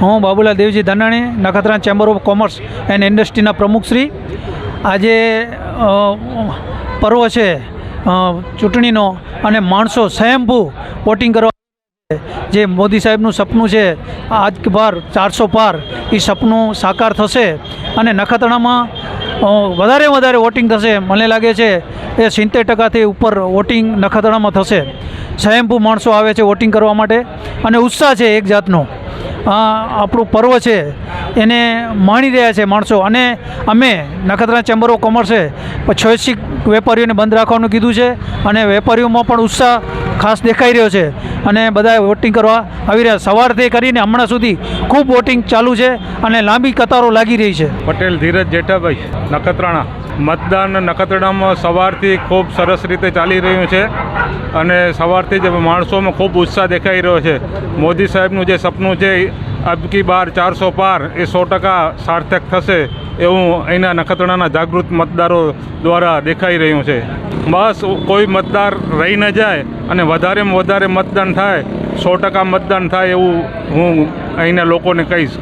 હું Babulal Devji Dhanani, Nakhatrana chamber of commerce and ઇન્ડસ્ટ્રીના પ્રમુખશ્રી આજે પર્વ છે ચૂંટણીનો અને માણસો સ્વયંભૂ વોટિંગ કરવા જે મોદી સાહેબનું સપનું છે, આજ બાર ચારસો પાર એ સપનું સાકાર થશે અને નખત્રાણામાં વધારે વધારે વોટિંગ થશે. મને લાગે છે, એ સિત્તેર ટકાથી ઉપર વોટિંગ નખત્રાણામાં થશે. સ્વયંભૂ માણસો આવે છે વોટિંગ કરવા માટે અને ઉત્સાહ છે એક જાતનો. આપણું પર્વ છે. એને માણી રહ્યા છે માણસો. અને અમે નખત્રા ચેમ્બર ઓફ કોમર્સે છૈસિક વેપારીઓને બંધ રાખવાનું કીધું છે અને વેપારીઓમાં પણ ઉત્સાહ ખાસ દેખાઈ રહ્યો છે. અને બધા વોટિંગ કરવા આવી રહ્યા. સવારથી કરીને હમણાં સુધી ખૂબ વોટિંગ ચાલુ છે અને લાંબી કતારો લાગી રહી છે. પટેલ, ધીરજ જેઠાભાઈ, નખત્રાણા. મતદાન નખત્રાણામાં સવારથી ખૂબ સરસ રીતે ચાલી રહ્યું છે અને સવારથી જ માણસોમાં ખૂબ ઉત્સાહ દેખાઈ રહ્યો છે. મોદી સાહેબનું જે સપનું છે અબકી બાર ચારસો પાર એ સો ટકા સાર્થક થશે એવું અહીંના નખત્રાણાના જાગૃત મતદારો દ્વારા દેખાઈ રહ્યું છે. બસ કોઈ મતદાર રહી ન જાય અને વધારેમાં વધારે મતદાન થાય, સો ટકા મતદાન થાય એવું હું અહીંના લોકોને કહીશ.